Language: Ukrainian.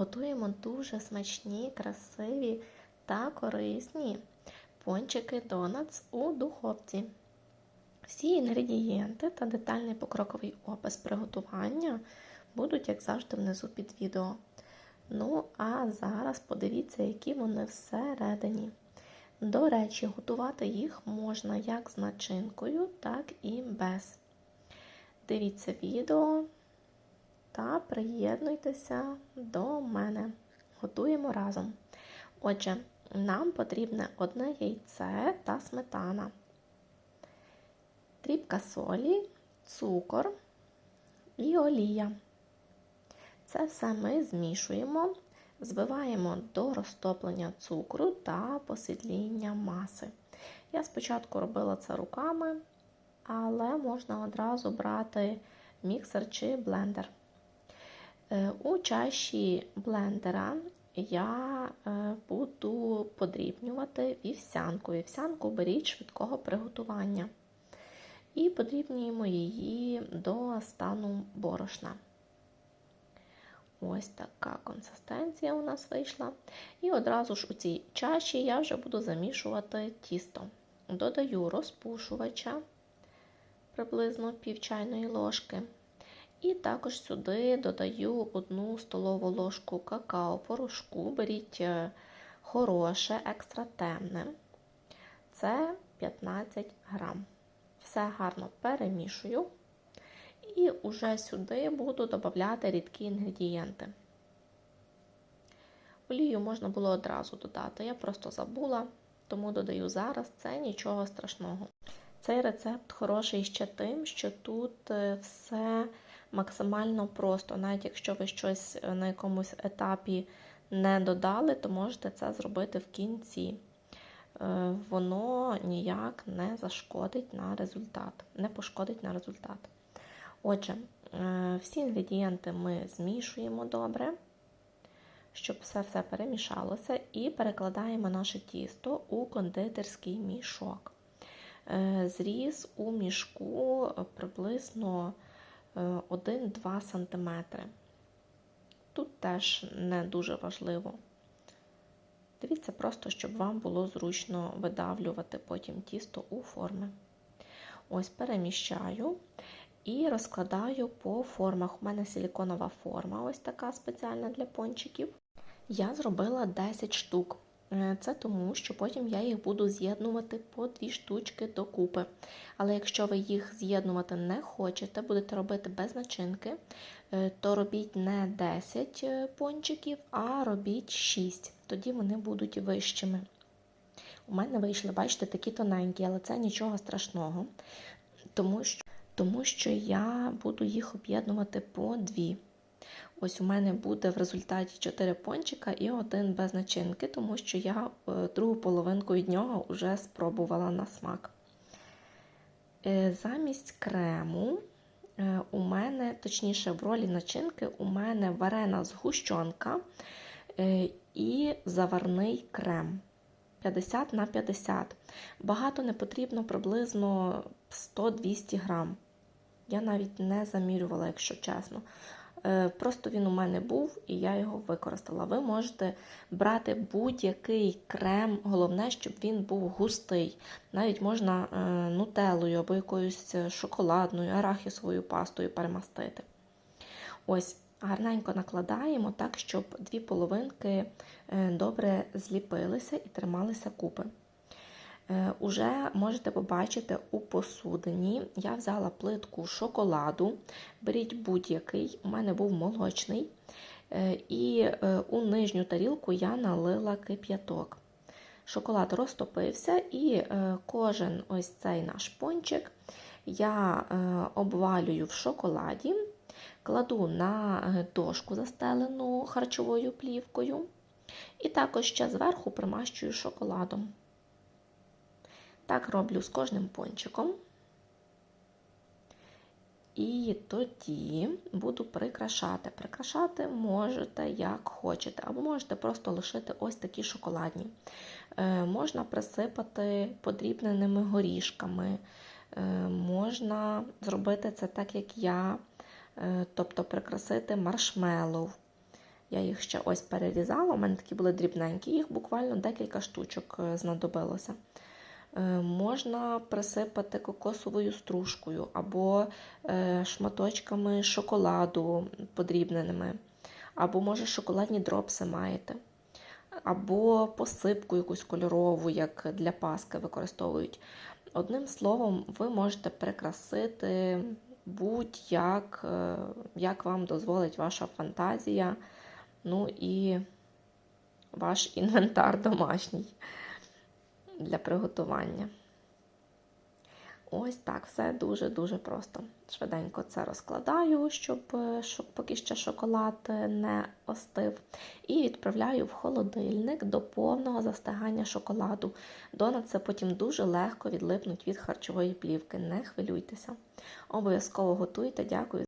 Готуємо дуже смачні, красиві та корисні пончики донатс у духовці. Всі інгредієнти та детальний покроковий опис приготування будуть, як завжди, внизу під відео. Ну, а зараз подивіться, які вони всередині. До речі, готувати їх можна як з начинкою, так і без. Дивіться відео та приєднуйтеся до мене. Готуємо разом. Отже, нам потрібне одне яйце та сметана, дрібка солі, цукор і олія. Це все ми змішуємо, збиваємо до розтоплення цукру та посвітління маси. Я спочатку робила це руками, але можна одразу брати міксер чи блендер. У чаші блендера я буду подрібнювати вівсянку. Вівсянку беріть швидкого приготування. І подрібнюємо її до стану борошна. Ось така консистенція у нас вийшла. І одразу ж у цій чаші я вже буду замішувати тісто. Додаю розпушувача приблизно пів чайної ложки. І також сюди додаю одну столову ложку какао-порошку. Беріть хороше, екстра темне. Це 15 грам. Все гарно перемішую. І вже сюди буду додати рідкі інгредієнти. Олію можна було одразу додати, я просто забула, тому додаю зараз це нічого страшного. Цей рецепт хороший ще тим, що тут все максимально просто. Навіть якщо ви щось на якомусь етапі не додали, то можете це зробити в кінці. Воно ніяк не зашкодить на результат, не пошкодить на результат. Отже, всі інгредієнти ми змішуємо добре, щоб все-все перемішалося, і перекладаємо наше тісто у кондитерський мішок. Зріз у мішку приблизно 1-2 см. Тут теж не дуже важливо. Дивіться, просто, щоб вам було зручно видавлювати потім тісто у форми. Ось переміщаю і розкладаю по формах. У мене силіконова форма, ось така спеціальна для пончиків. Я зробила 10 штук. Це тому, що потім я їх буду з'єднувати по дві штучки докупи. Але якщо ви їх з'єднувати не хочете, будете робити без начинки, то робіть не 10 пончиків, а робіть 6. Тоді вони будуть вищими. У мене вийшли, бачите, такі тоненькі, але це нічого страшного, тому що, тому що я буду їх об'єднувати по дві. Ось у мене буде в результаті 4 пончика і один без начинки, тому що я другу половинку від нього вже спробувала на смак. Замість крему у мене, точніше, в ролі начинки, у мене варена згущенка і заварний крем 50 на 50. Багато не потрібно приблизно 100-200 грам. Я навіть не замірювала, якщо чесно. Просто він у мене був і я його використала. Ви можете брати будь-який крем, головне, щоб він був густий. Навіть можна нутелою або якоюсь шоколадною, арахісовою пастою перемастити. Ось, гарненько накладаємо так, щоб дві половинки добре зліпилися і трималися купи. Уже можете побачити у посудині. Я взяла плитку шоколаду, беріть будь-який, у мене був молочний, і у нижню тарілку я налила кип'яток. Шоколад розтопився, і кожен ось цей наш пончик я обвалюю в шоколаді, кладу на дошку, застелену харчовою плівкою, і також ще зверху примащую шоколадом. Так роблю з кожним пончиком. І тоді буду прикрашати. Прикрашати можете, як хочете, або можете просто лишити ось такі шоколадні. Е, Можна присипати подрібненими горішками, е, можна зробити це так, як я, е, тобто прикрасити маршмеллоу. Я їх ще ось перерізала, у мене такі були дрібненькі, їх буквально декілька штучок е, знадобилося. Е, Можна присипати кокосовою стружкою або е, шматочками шоколаду подрібненими, або, може, шоколадні дропси маєте, або посипку якусь кольорову, як для паски використовують. Одним словом, ви можете прикрасити будь-як, е, як вам дозволить ваша фантазія, ну і ваш інвентар домашній для приготування. Ось так, все дуже-дуже просто. Швиденько це розкладаю, щоб, е, поки ще шоколад е, не остив. І відправляю в холодильник до повного застигання шоколаду. Донат це потім дуже легко відлипнуть від харчової плівки. Не хвилюйтеся. Обов'язково готуйте. Дякую.